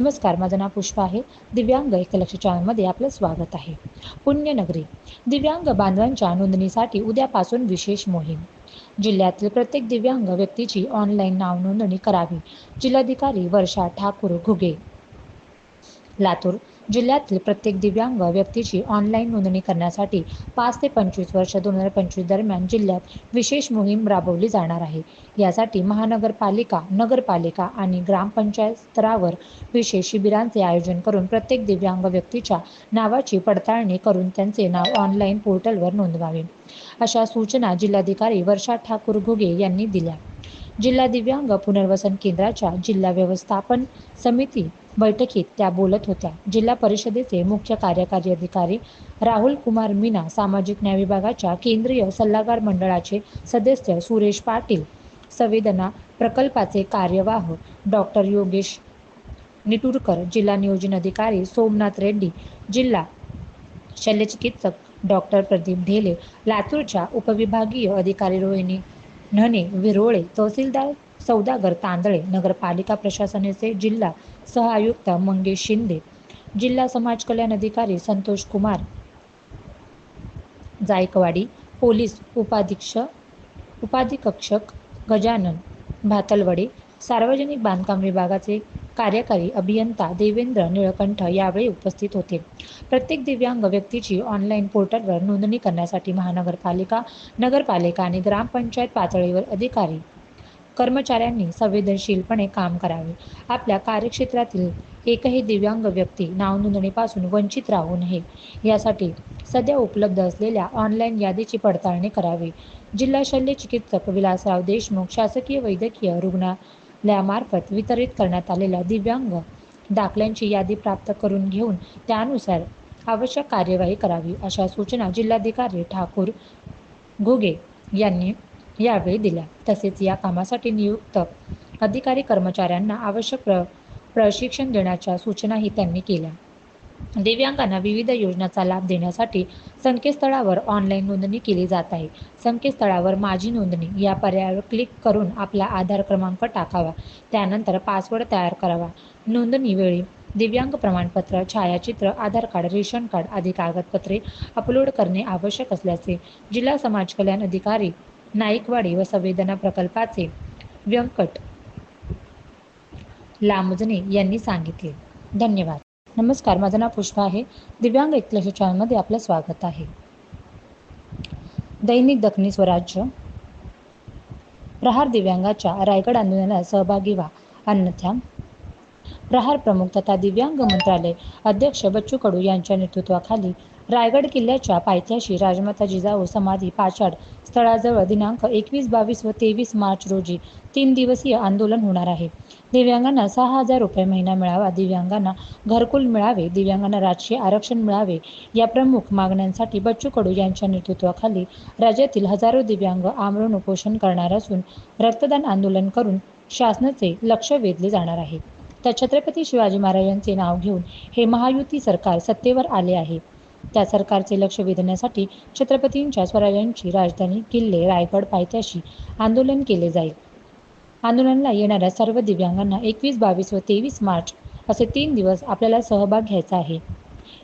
नमस्कार माझं नाव पुष्पा आहे. दिव्यांग एकलक्ष चॅनलमध्ये आपलं स्वागत आहे. पुण्यनगरी. दिव्यांग बांधवांच्या नोंदणीसाठी उद्यापासून विशेष मोहीम. जिल्ह्यातील प्रत्येक दिव्यांग व्यक्तीची ऑनलाईन नाव नोंदणी करावी. जिल्हाधिकारी वर्षा ठाकूर घुगे. लातूर. जिल्ह्यातील प्रत्येक दिव्यांग व्यक्तीची ऑनलाईन नोंदणी करण्यासाठी पाच ते पंचवीस वर्ष दोन हजार पंचवीस दरम्यान जिल्ह्यात विशेष मोहीम राबवली जाणार आहे. यासाठी महानगरपालिका नगरपालिका आणि ग्रामपंचायत स्तरावर विशेष शिबिरांचे आयोजन करून प्रत्येक दिव्यांग व्यक्तीच्या नावाची पडताळणी करून त्यांचे नाव ऑनलाईन पोर्टलवर नोंदवावे. अशा सूचना जिल्हाधिकारी वर्षा ठाकूर घुगे यांनी दिल्या. जिल्हा दिव्यांग पुनर्वसन केंद्राच्या जिल्हा व्यवस्थापन समिती बैठकीत त्या बोलत होत्या. जिल्हा परिषदेचे मुख्य कार्यकारी अधिकारी राहुल कुमार मीना सामाजिक न्याय विभागाच्या केंद्रीय सल्लागार मंडळाचे सदस्य सुरेश पाटील संवेदना प्रकल्पाचे कार्यवाह डॉक्टर योगेश निटुरकर जिल्हा नियोजन अधिकारी सोमनाथ रेड्डी जिल्हा शल्यचिकित्सक डॉक्टर प्रदीप ढेले लातूरच्या उपविभागीय अधिकारी रोहिणी नने विरोळे तहसीलदार सौदागर तांदळे नगरपालिका प्रशासनाचे जिल्हा सहआयुक्त मंगेश शिंदे जिल्हा समाज कल्याण अधिकारी संतोष कुमार जायकवाडी पोलीस उपाधीक्षक उपाधिकक्षक गजानन भातलवडे सार्वजनिक बांधकाम विभागाचे कार्यकारी अभियंता देवेंद्र निळकंठ यावेळी उपस्थित होते. प्रत्येक दिव्यांग व्यक्तीची ऑनलाईन पोर्टलवर नोंदणी करण्यासाठी महानगरपालिका नगरपालिका आणि ग्रामपंचायत पातळीवर अधिकारी कर्मचाऱ्यांनी संवेदनशीलपणे काम करावे. आपल्या कार्यक्षेत्रातील एकही दिव्यांग व्यक्ती नाव नोंदणीपासून वंचित राहू नये यासाठी सध्या उपलब्ध असलेल्या ऑनलाईन यादीची पडताळणी करावी. जिल्हा शल्य चिकित्सक विलासराव देशमुख शासकीय वैद्यकीय रुग्णालयामार्फत वितरित करण्यात आलेल्या दिव्यांग दाखल्यांची यादी प्राप्त करून घेऊन त्यानुसार आवश्यक कार्यवाही करावी अशा सूचना जिल्हाधिकारी ठाकूर घुगे यांनी यावेळी दिल्या. तसेच या कामासाठी नियुक्त अधिकारी कर्मचाऱ्यांना आवश्यक प्र प्रशिक्षण देण्याच्या सूचनाही त्यांनी केल्या. दिव्यांगांना विविध योजनांचा लाभ देण्यासाठी संकेतस्थळावर ऑनलाईन नोंदणी केली जात आहे. संकेतस्थळावर माझी नोंदणी या पर्यायावर क्लिक करून आपला आधार क्रमांक टाकावा. त्यानंतर पासवर्ड तयार करावा. नोंदणीवेळी दिव्यांग प्रमाणपत्र छायाचित्र आधार कार्ड रेशन कार्ड आदी कागदपत्रे अपलोड करणे आवश्यक असल्याचे जिल्हा समाज कल्याण अधिकारी नाईकवाडी व संवेदना प्रकल्पाचे व्यंकट लांबजने यांनी सांगितले. धन्यवाद. नमस्कार माझं नाव पुष्पा आहे. दिव्यांग एकलश चॅनलमध्ये आपलं स्वागत आहे. दैनिक दखनी स्वराज्य. प्रहार दिव्यांगाच्या रायगड आंदोलनात सहभागी व्हा. अन्यथा प्रहार प्रमुख तथा दिव्यांग मंत्रालय अध्यक्ष बच्चू कडू यांच्या नेतृत्वाखाली रायगड किल्ल्याच्या पायथ्याशी राजमाता जिजाऊ समाधी पाचाड स्थळाजवळ दिनांक एकवीस बावीस व तेवीस मार्च रोजी तीन दिवसीय आंदोलन होणार आहे. दिव्यांगांना सहा हजार रुपये महिना मिळावा. दिव्यांगांना घरकुल मिळावे. दिव्यांगांना राजकीय आरक्षण मिळावे. या प्रमुख मागण्यांसाठी बच्चू कडू यांच्या नेतृत्वाखाली राज्यातील हजारो दिव्यांग आमरण उपोषण करणार असून रक्तदान आंदोलन करून शासनाचे लक्ष वेधले जाणार आहे. तर छत्रपती शिवाजी महाराजांचे नाव घेऊन हे महायुती सरकार सत्तेवर आले आहे. त्या सरकारचे लक्ष वेधण्यासाठी छत्रपतींच्या स्वराज्यांची राजधानी किल्ले रायगड पायथ्याशी आंदोलन केले जाईल. आंदोलनाला येणाऱ्या सर्व दिव्यांगांना एकवीस बावीस व तेवीस मार्च असे तीन दिवस आपल्याला सहभाग घ्यायचा आहे.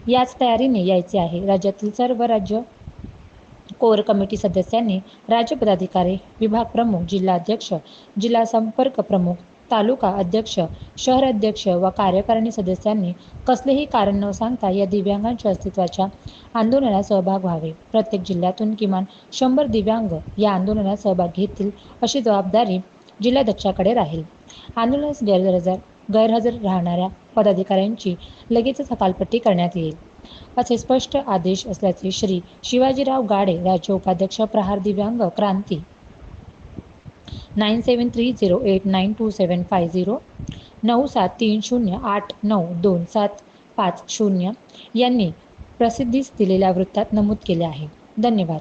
याच तयारीने यायचे आहे. राज्यातील सर्व राज्य कोर कमिटी सदस्यांनी राज्य पदाधिकारी विभाग प्रमुख जिल्हाध्यक्ष जिल्हा संपर्क प्रमुख तालुका अध्यक्ष शहर अध्यक्ष व कार्यकारिणी सदस्यांनी कसलेही कारण न सांगता या दिव्यांगांच्या अस्तित्वाच्या आंदोलनात सहभाग व्हावे. प्रत्येक जिल्ह्यातून किमान शंभर दिव्यांग या आंदोलनात सहभाग घेतील अशी जबाबदारी जिल्हाध्यक्षाकडे राहील. आंदोलनास गैरहजर गैरहजर राहणाऱ्या पदाधिकाऱ्यांची लगेचच हकालपट्टी करण्यात येईल असे स्पष्ट आदेश असल्याचे श्री शिवाजीराव गाडे राज्य उपाध्यक्ष प्रहार दिव्यांग क्रांती nine seven three zero eight nine two seven five zero नऊ सात तीन शून्य आठ नऊ दोन सात पाच शून्य यांनी प्रसिद्धीस दिलेल्या वृत्तात नमूद केले आहे. धन्यवाद.